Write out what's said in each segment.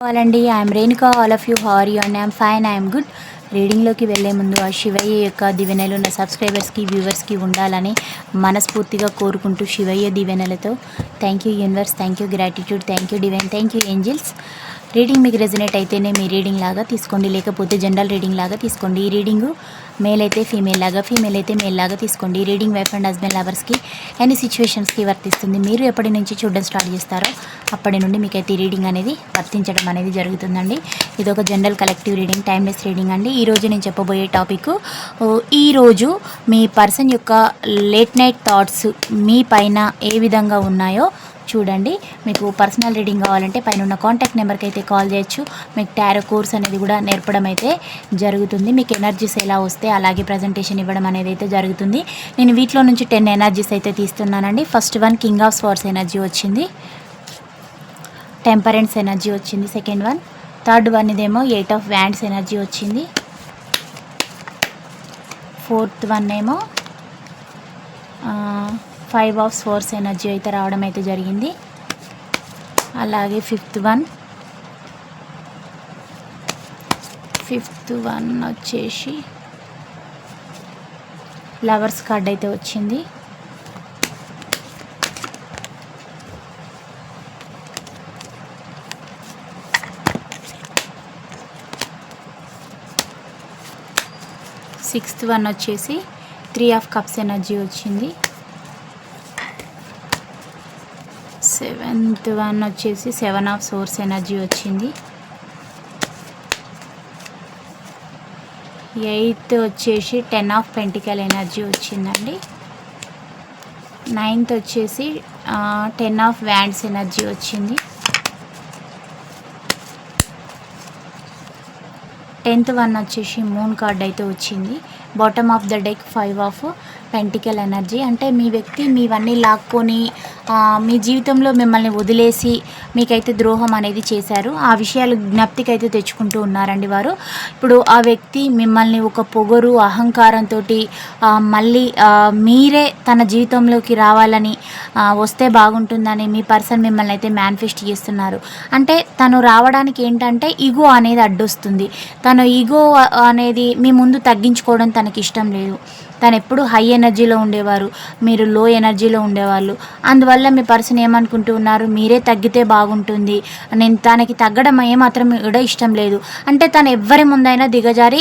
అండి I'm Renuka all of you how are you and I'm fine I'm good రీడింగ్లోకి వెళ్ళే ముందు ఆ శివయ్య యొక్క దివెనలు నా సబ్స్క్రైబర్స్కి వ్యూవర్స్కి ఉండాలని మనస్ఫూర్తిగా కోరుకుంటూ Shivayya దివెనలతో. Thank you universe thank you gratitude thank you divine thank you angels reading మీకు రెజినేట్ అయితేనే మీ రీడింగ్ లాగా తీసుకోండి. లేకపోతే జనరల్ రీడింగ్ లాగా తీసుకోండి. ఈ రీడింగ్ మేల్ అయితే ఫీమేల్ లాగా ఫీమేల్ అయితే మేల్ లాగా తీసుకోండి. రీడింగ్ వైఫ్ అండ్ హస్బెండ్ లవర్స్కి ఎన్ని సిచ్యువేషన్స్కి వర్తిస్తుంది. మీరు ఎప్పటి నుంచి చూడడం స్టార్ట్ చేస్తారో అప్పటి నుండి మీకైతే రీడింగ్ అనేది వర్తించడం అనేది జరుగుతుందండి. ఇది ఒక general collective reading timeless reading అండి. ఈ రోజు నేను చెప్పబోయే టాపిక్ ఈరోజు మీ పర్సన్ యొక్క లేట్ నైట్ థాట్స్ మీ పైన ఏ విధంగా ఉన్నాయో చూడండి. మీకు పర్సనల్ రీడింగ్ కావాలంటే పైన ఉన్న కాంటాక్ట్ నెంబర్కి అయితే కాల్ చేయొచ్చు. మీకు టారో కోర్స్ అనేది కూడా నేర్పడం అయితే జరుగుతుంది. మీకు ఎనర్జీస్ ఎలా వస్తే అలాగే ప్రజెంటేషన్ ఇవ్వడం అనేది అయితే జరుగుతుంది. నేను వీటిలో నుంచి టెన్ ఎనర్జీస్ అయితే తీస్తున్నానండి. First one king of swords energy వచ్చింది. టెంపరెన్స్ ఎనర్జీ వచ్చింది. సెకండ్ వన్ థర్డ్ వన్ ఇదేమో ఎయిట్ ఆఫ్ వ్యాండ్స్ ఎనర్జీ వచ్చింది. ఫోర్త్ వన్ ఏమో ఫైవ్ ఆఫ్ ఫోర్స్ ఎనర్జీ అయితే రావడం అయితే జరిగింది. అలాగే ఫిఫ్త్ వన్. ఫిఫ్త్ వన్ వచ్చేసి లవర్స్ కార్డ్ అయితే వచ్చింది. సిక్స్త్ వన్ వచ్చేసి త్రీ ఆఫ్ కప్స్ ఎనర్జీ వచ్చింది. సెవెంత్ వన్ వచ్చేసి సెవెన్ ఆఫ్ సోర్స్ ఎనర్జీ వచ్చింది. ఎయిత్ వచ్చేసి టెన్ ఆఫ్ పెంటికల్ ఎనర్జీ వచ్చిందండి. నైన్త్ వచ్చేసి టెన్ ఆఫ్ వ్యాండ్స్ ఎనర్జీ వచ్చింది. టెన్త్ వన్ వచ్చేసి మూన్ కార్డ్ అయితే వచ్చింది. Bottom of the deck five of pentacle energy అంటే మీ వ్యక్తి మీవన్నీ లాక్కొని మీ జీవితంలో మిమ్మల్ని వదిలేసి మీకైతే ద్రోహం అనేది చేశారు. ఆ విషయాలు జ్ఞప్తికి అయితే తెచ్చుకుంటూ ఉన్నారండి వారు. ఇప్పుడు ఆ వ్యక్తి మిమ్మల్ని ఒక పొగరు అహంకారంతో మళ్ళీ మీరే తన జీవితంలోకి రావాలని వస్తే బాగుంటుందని మీ పర్సన్ మిమ్మల్ని అయితే మేనిఫెస్ట్ చేస్తున్నారు. అంటే తను రావడానికి ఏంటంటే ఈగో అనేది అడ్డొస్తుంది. తను ఈగో అనేది మీ ముందు తగ్గించుకోవడం తనకి ఇష్టం లేదు. తను ఎప్పుడు హై ఎనర్జీలో ఉండేవారు. మీరు లో ఎనర్జీలో ఉండేవాళ్ళు. అందువల్ల మీ పర్సన్ ఏమనుకుంటూ ఉన్నారు? మీరే తగ్గితే బాగుంటుంది. నేను తనకి తగ్గడం ఏమాత్రం కూడా ఇష్టం లేదు. అంటే తను ఎవ్వరి ముందైనా దిగజారి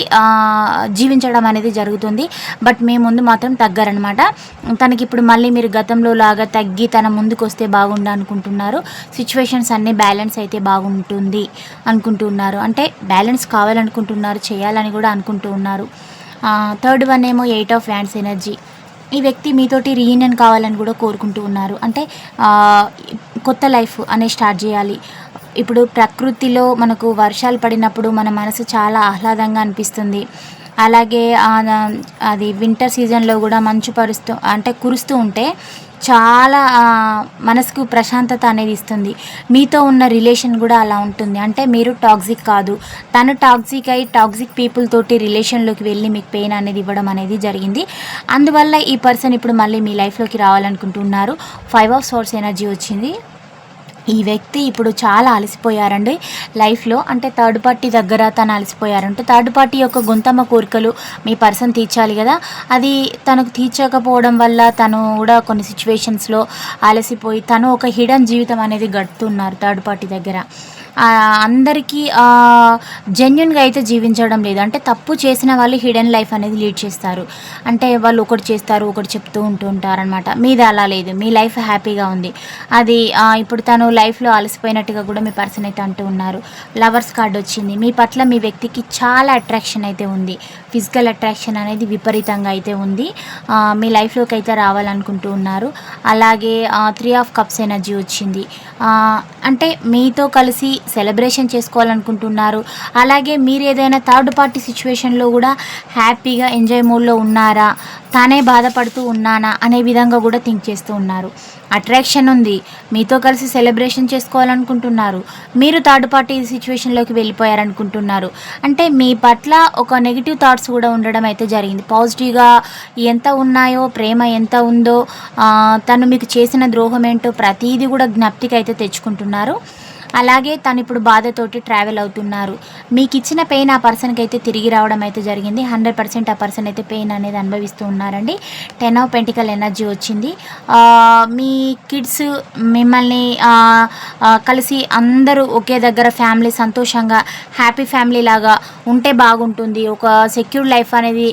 జీవించడం అనేది జరుగుతుంది. బట్ మీ ముందు మాత్రం తగ్గరనమాట తనకి ఇప్పుడు మళ్ళీ మీరు గతంలో లాగా తగ్గి తన ముందుకు వస్తే బాగుండు అనుకుంటున్నారు. సిచ్యువేషన్స్ అన్నీ బ్యాలెన్స్ అయితే బాగుంటుంది అనుకుంటున్నారు. అంటే బ్యాలెన్స్ కావాలనుకుంటున్నారు చేయాలని కూడా అనుకుంటూ ఉన్నారు. థర్డ్ వన్ ఏమో ఎయిట్ ఆఫ్ హ్యాండ్స్ ఎనర్జీ ఈ వ్యక్తి మీతోటి రీయూనియన్ కావాలని కూడా కోరుకుంటూ ఉన్నారు. అంటే కొత్త లైఫ్ అనేది స్టార్ట్ చేయాలి. ఇప్పుడు ప్రకృతిలో మనకు వర్షాలు పడినప్పుడు మన మనసు చాలా ఆహ్లాదంగా అనిపిస్తుంది. అలాగే అది వింటర్ సీజన్లో కూడా మంచు పరుస్తూ అంటే కురుస్తూ ఉంటే చాలా మనసుకు ప్రశాంతత అనేది ఇస్తుంది. మీతో ఉన్న రిలేషన్ కూడా అలా ఉంటుంది. అంటే మీరు టాక్సిక్ కాదు. తను టాక్సిక్ అయి టాక్సిక్ పీపుల్ తోటి రిలేషన్లోకి వెళ్ళి మీకు పెయిన్ అనేది ఇవ్వడం అనేది జరిగింది. అందువల్ల ఈ పర్సన్ ఇప్పుడు మళ్ళీ మీ లైఫ్లోకి రావాలనుకుంటున్నారు. ఫైవ్ ఆఫ్ సోర్స్ ఎనర్జీ వచ్చింది. ఈ వ్యక్తి ఇప్పుడు చాలా అలసిపోయారండి లైఫ్లో. అంటే థర్డ్ పార్టీ దగ్గర తను అలసిపోయారంటే థర్డ్ పార్టీ యొక్క గుంతమ్మ కోరికలు మీ పర్సన్ తీర్చాలి కదా. అది తనకు తీర్చకపోవడం వల్ల తను కూడా కొన్ని సిచ్యువేషన్స్లో అలసిపోయి తను ఒక హిడన్ జీవితం అనేది గడుపుతున్నారు థర్డ్ పార్టీ దగ్గర. అందరికీ జెన్యున్గా అయితే జీవించడం లేదు. అంటే తప్పు చేసిన వాళ్ళు హిడెన్ లైఫ్ అనేది లీడ్ చేస్తారు. అంటే వాళ్ళు ఒకటి చేస్తారు ఒకటి చెప్తూ ఉంటూ ఉంటారు అనమాట మీది అలా లేదు. మీ లైఫ్ హ్యాపీగా ఉంది. అది ఇప్పుడు తను లైఫ్లో అలసిపోయినట్టుగా కూడా మీ పర్సన్ అయితే అంటూ ఉన్నారు. లవర్స్ కార్డ్ వచ్చింది. మీ పట్ల మీ వ్యక్తికి చాలా అట్రాక్షన్ అయితే ఉంది. ఫిజికల్ అట్రాక్షన్ అనేది విపరీతంగా అయితే ఉంది. మీ లైఫ్లోకి అయితే రావాలనుకుంటూ ఉన్నారు. అలాగే త్రీ ఆఫ్ కప్స్ ఎనర్జీ వచ్చింది. అంటే మీతో కలిసి సెలబ్రేషన్ చేసుకోవాలనుకుంటున్నారు. అలాగే మీరు ఏదైనా థర్డ్ పార్టీ సిచ్యువేషన్లో కూడా హ్యాపీగా ఎంజాయ్ మూడ్లో ఉన్నారా? తానే బాధపడుతూ ఉన్నానా? అనే విధంగా కూడా థింక్ చేస్తూ ఉన్నారు. అట్రాక్షన్ ఉంది. మీతో కలిసి సెలబ్రేషన్ చేసుకోవాలనుకుంటున్నారు. మీరు థర్డ్ పార్టీ సిచ్యువేషన్లోకి వెళ్ళిపోయారనుకుంటున్నారు. అంటే మీ పట్ల ఒక నెగిటివ్ థాట్స్ కూడా ఉండడం అయితే జరిగింది. పాజిటివ్గా ఎంత ఉన్నాయో ప్రేమ ఎంత ఉందో తను మీకు చేసిన ద్రోహం ఏంటో ప్రతీది కూడా జ్ఞప్తికి అయితే తెచ్చుకుంటున్నారు. అలాగే తను ఇప్పుడు బాధతోటి ట్రావెల్ అవుతున్నారు. మీకు ఇచ్చిన పెయిన్ ఆ పర్సన్కి అయితే తిరిగి రావడం అయితే జరిగింది. హండ్రెడ్ పర్సెంట్ ఆ పర్సన్ అయితే పెయిన్ అనేది అనుభవిస్తూ ఉన్నారండి. టెన్ ఆఫ్ పెంటికల్ ఎనర్జీ వచ్చింది. మీ కిడ్స్ మిమ్మల్ని కలిసి అందరూ ఒకే దగ్గర ఫ్యామిలీ సంతోషంగా హ్యాపీ ఫ్యామిలీ లాగా ఉంటే బాగుంటుంది. ఒక సెక్యూర్ లైఫ్ అనేది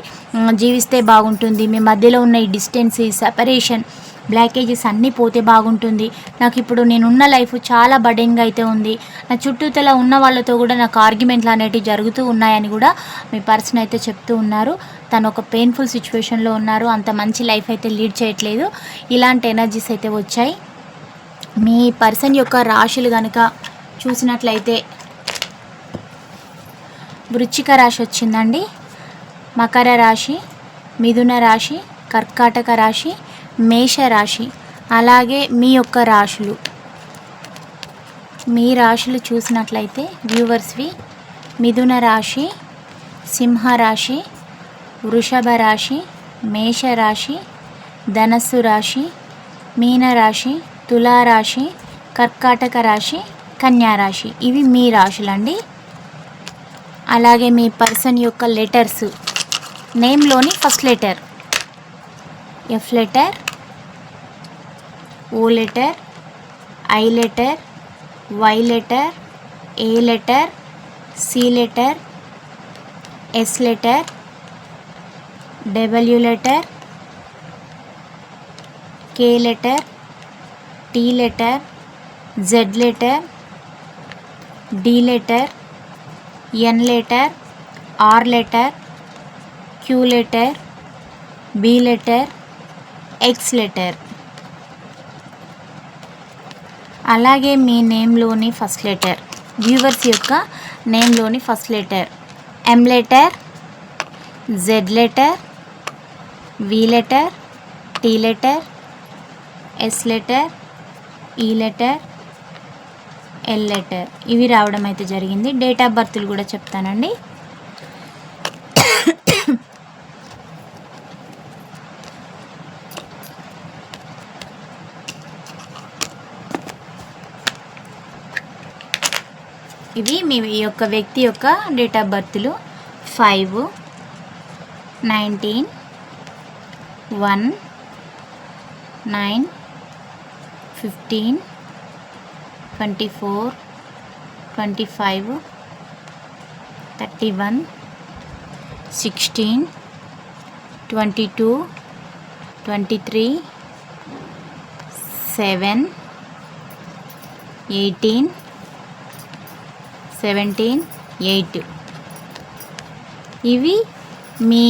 జీవిస్తే బాగుంటుంది. మీ మధ్యలో ఉన్న ఈ డిస్టెన్స్ సెపరేషన్ బ్లాకేజెస్ అన్నీ పోతే బాగుంటుంది. నాకు ఇప్పుడు నేనున్న లైఫ్ చాలా బర్డెన్గా అయితే ఉంది. నా చుట్టూతల ఉన్న వాళ్ళతో కూడా నాకు ఆర్గ్యుమెంట్లు అనేటివి జరుగుతూ ఉన్నాయని కూడా మీ పర్సన్ అయితే చెప్తూ ఉన్నారు. తను ఒక పెయిన్ఫుల్ సిచ్యువేషన్లో ఉన్నారు. అంత మంచి లైఫ్ అయితే లీడ్ చేయట్లేదు. ఇలాంటి ఎనర్జీస్ అయితే వచ్చాయి. మీ పర్సన్ యొక్క రాశులు కనుక చూసినట్లయితే వృచ్చిక రాశి వచ్చిందండి. మకర రాశి మిథున రాశి కర్కాటక రాశి మేష రాశి అలాగే మీ యొక్క రాశులు. మీ రాశులు చూసినట్లయితే వ్యూవర్స్వి మిథున రాశి సింహ రాశి వృషభ రాశి మేష రాశి ధనస్సు రాశి మీన రాశి తులారాశి కర్కాటక రాశి కన్యా రాశి ఇవి మీ రాశులండి. అలాగే మీ పర్సన్ యొక్క letters. నేమ్లోని first letter. F letter O letter I letter Y letter A letter C letter S letter W letter K letter T letter Z letter D letter N letter R letter Q letter B letter X letter అలాగే మీ నేమ్లోని first letter viewers యొక్క నేమ్లోని first letter M letter Z letter V letter T letter S letter E letter L letter. ఇవి రావడం అయితే జరిగింది. Date of బర్త్లు కూడా చెప్తానండి. ఇవి మీ యొక్క వ్యక్తి యొక్క date of బర్త్లు five nineteen one nine fifteen twenty four twenty five thirty one sixteen twenty two twenty three seven eighteen seventeen eight. ఇవి మీ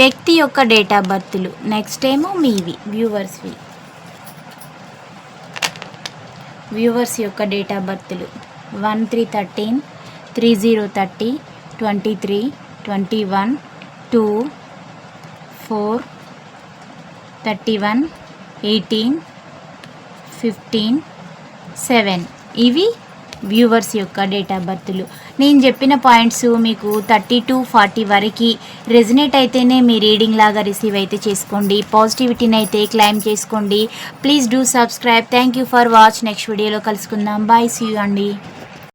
వ్యక్తి యొక్క డేట్ ఆఫ్ బర్త్లు. నెక్స్ట్ ఏమో మీవి వ్యూవర్స్వి వ్యూవర్స్ యొక్క date of బర్త్లు. One three thirteen three zero thirty twenty three twenty one two four thirty one eighteen fifteen seven. ఇవి viewers యొక్క డేట్ ఆఫ్ బర్త్లు. నేను చెప్పిన పాయింట్స్ మీకు థర్టీ టు ఫార్టీ వరకు రెజినేట్ అయితేనే మీ రీడింగ్ లాగా రిసీవ్ అయితే చేసుకోండి. పాజిటివిటీని అయితే క్లైమ్ చేసుకోండి. Please do subscribe. Thank you for watch. Next వీడియోలో కలుసుకుందాం. బాయ్. సీ యూ అండి.